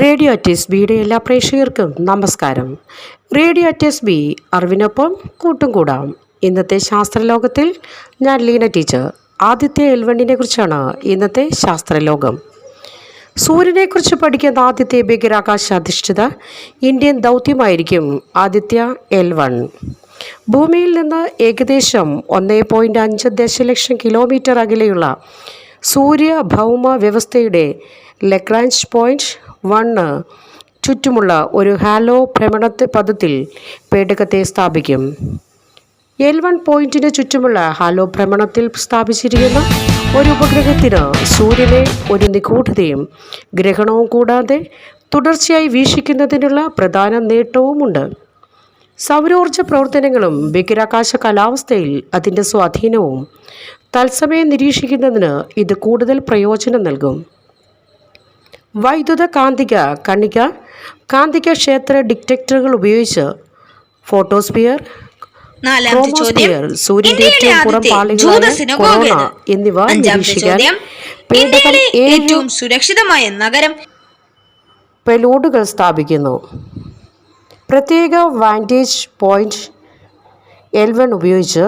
Radio ടെസ് ബിയുടെ എല്ലാ പ്രേക്ഷകർക്കും നമസ്കാരം. റേഡിയോ ടെസ് ബി അറിവിനൊപ്പം കൂട്ടും കൂടാം. ഇന്നത്തെ ശാസ്ത്രലോകത്തിൽ ഞാൻ ലീന ടീച്ചർ. ആദ്യത്തെ എൽവണ്ണിനെ കുറിച്ചാണ് ഇന്നത്തെ ശാസ്ത്രലോകം. സൂര്യനെക്കുറിച്ച് പഠിക്കുന്ന ആദ്യത്തെ ബഹിരാകാശ അധിഷ്ഠിത ഇന്ത്യൻ ദൗത്യമായിരിക്കും ആദിത്യ എൽ വൺ ഭൂമിയിൽ നിന്ന് ഏകദേശം ഒന്ന് പോയിന്റ് അഞ്ച് ദശലക്ഷം കിലോമീറ്റർ അകലെയുള്ള സൂര്യ ഭൗമ വ്യവസ്ഥയുടെ ലക്രാഞ്ച് പോയിന്റ് വണ്ണ് ചുറ്റുമുള്ള ഒരു ഹാലോ ഭ്രമണ പദത്തിൽ പേടകത്തെ സ്ഥാപിക്കും. എൽ വൺ പോയിന്റിന് ചുറ്റുമുള്ള ഹാലോ ഭ്രമണത്തിൽ സ്ഥാപിച്ചിരിക്കുന്ന ഒരു ഉപഗ്രഹത്തിന് സൂര്യനെ ഒരു നിഗൂഢതയും ഗ്രഹണവും കൂടാതെ തുടർച്ചയായി വീക്ഷിക്കുന്നതിനുള്ള പ്രധാന നേട്ടവുമുണ്ട്. സൗരോർജ പ്രവർത്തനങ്ങളും ബഹിരാകാശ കാലാവസ്ഥയിൽ അതിന്റെ സ്വാധീനവും തത്സമയം നിരീക്ഷിക്കുന്നതിന് ഇത് കൂടുതൽ പ്രയോജനം നൽകും. വൈദ്യുത കാന്തിക കണിക കാന്തിക ക്ഷേത്ര ഡിറ്റക്ടറുകൾ ഉപയോഗിച്ച് ഫോട്ടോസ്പിയർ ക്രോമോസ്ഫിയർ സൂര്യന്റെ ഏറ്റവും പുറം പാളികളായ കൊറോണ എന്നിവ നിരീക്ഷിക്കാൻ പേടകം ഏറ്റവും സുരക്ഷിതമായ നഗരം? പെലോഡുകൾ സ്ഥാപിക്കുന്നു. പ്രത്യേക വാന്റേജ് പോയിന്റ് എൽവൺ ഉപയോഗിച്ച്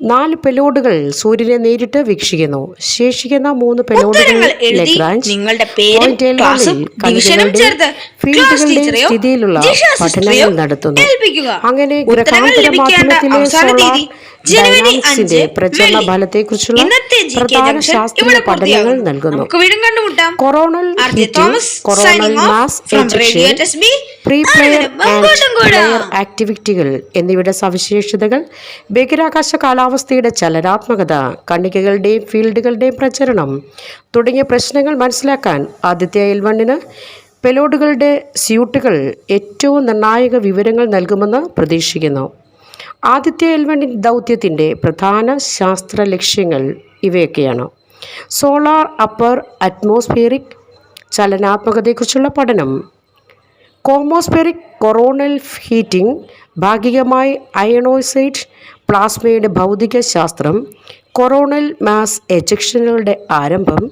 നാല് പെലോഡുകൾ സൂര്യനെ നേരിട്ട് വീക്ഷിക്കുന്നു. ശേഷിക്കുന്ന മൂന്ന് ഫീൽഡുകളുടെയും സ്ഥിതിയിലുള്ള പഠനങ്ങൾ നടത്തുന്നു. അങ്ങനെ ഗ്രഹാന്തര മാധ്യമത്തിലെ സോളാർ ഡൈനാമിക്സിന്റെ പ്രചരണ. ഫലത്തെക്കുറിച്ചുള്ള പ്രധാന ശാസ്ത്രീയ പഠനങ്ങൾ നൽകുന്നു. Coronal coronal mass. Pre flare and flare ആക്ടിവിറ്റികൾ എന്നിവയുടെ സവിശേഷതകൾ ബഹിരാകാശ കാലാവസ്ഥയുടെ ചലനാത്മകത കണികകളുടെയും ഫീൽഡുകളുടെയും പ്രചരണം തുടങ്ങിയ പ്രശ്നങ്ങൾ മനസ്സിലാക്കാൻ ആദിത്യ എൽ വണ്ണിന് പെലോഡുകളുടെ സ്യൂട്ടുകൾ ഏറ്റവും നിർണായക വിവരങ്ങൾ നൽകുമെന്ന് പ്രതീക്ഷിക്കുന്നു. ആദിത്യ എൽ വൺ ദൗത്യത്തിന്റെ പ്രധാന ശാസ്ത്ര ലക്ഷ്യങ്ങൾ ഇവയൊക്കെയാണ്. സോളാർ അപ്പർ അറ്റ്മോസ്ഫിയറിക് ചലനാത്മകതയെക്കുറിച്ചുള്ള പഠനം കോമോസ്ഫെറിക് കൊറോണൽ ഹീറ്റിംഗ് ഭാഗികമായി അയണോസൈറ്റ് പ്ലാസ്മയുടെ ഭൗതിക ശാസ്ത്രം കൊറോണൽ മാസ് എജക്ഷനുകളുടെ ആരംഭം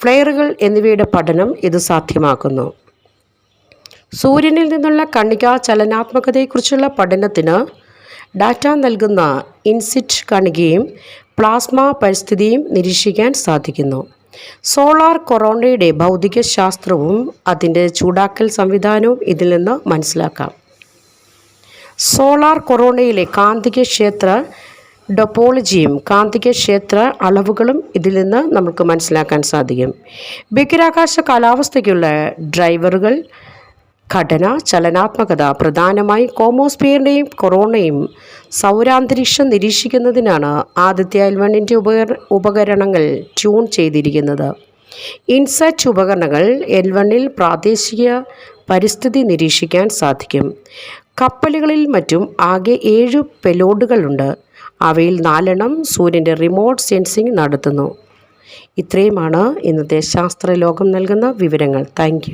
ഫ്ലെയറുകൾ എന്നിവയുടെ പഠനം ഇത് സാധ്യമാക്കുന്നു. സൂര്യനിൽ നിന്നുള്ള കണികാ ചലനാത്മകതയെക്കുറിച്ചുള്ള പഠനത്തിന് ഡാറ്റ നൽകുന്ന ഇൻസിറ്റ് കണികയും പ്ലാസ്മ പരിസ്ഥിതിയും നിരീക്ഷിക്കാൻ സാധിക്കുന്നു. സോളാർ കൊറോണയുടെ ഭൗതിക ശാസ്ത്രവും അതിന്റെ ചൂടാക്കൽ സംവിധാനവും ഇതിൽ നിന്ന് മനസ്സിലാക്കാം. സോളാർ കൊറോണയിലെ കാന്തിക ക്ഷേത്ര ഡൊപ്പോളജിയും കാന്തിക ക്ഷേത്ര അളവുകളും ഇതിൽ നിന്ന് നമുക്ക് മനസ്സിലാക്കാൻ സാധിക്കും. ബഹിരാകാശ കാലാവസ്ഥയ്ക്കുള്ള ഡ്രൈവറുകൾ ഘടന ചലനാത്മകത പ്രധാനമായി കോമോസ്ഫിയറിന്റെയും കൊറോണയും സൗരാന്തരീക്ഷം നിരീക്ഷിക്കുന്നതിനാണ് ആദിത്യ അൽവണിന്റെ ഉപകര ഉപകരണങ്ങൾ ട്യൂൺ ചെയ്തിരിക്കുന്നത്. ഇൻസെറ്റ് ഉപകരണങ്ങൾ എൽവണ്ണിൽ പ്രാദേശിക പരിസ്ഥിതി നിരീക്ഷിക്കാൻ സാധിക്കും. കപ്പലുകളിൽ മറ്റും ആകെ ഏഴ് പെലോഡുകളുണ്ട്. അവയിൽ നാലെണ്ണം സൂര്യന്റെ റിമോട്ട് സെൻസിംഗ് നടത്തുന്നു. ഇത്രയുമാണ് ഇന്നത്തെ ശാസ്ത്രലോകം നൽകുന്ന വിവരങ്ങൾ. താങ്ക്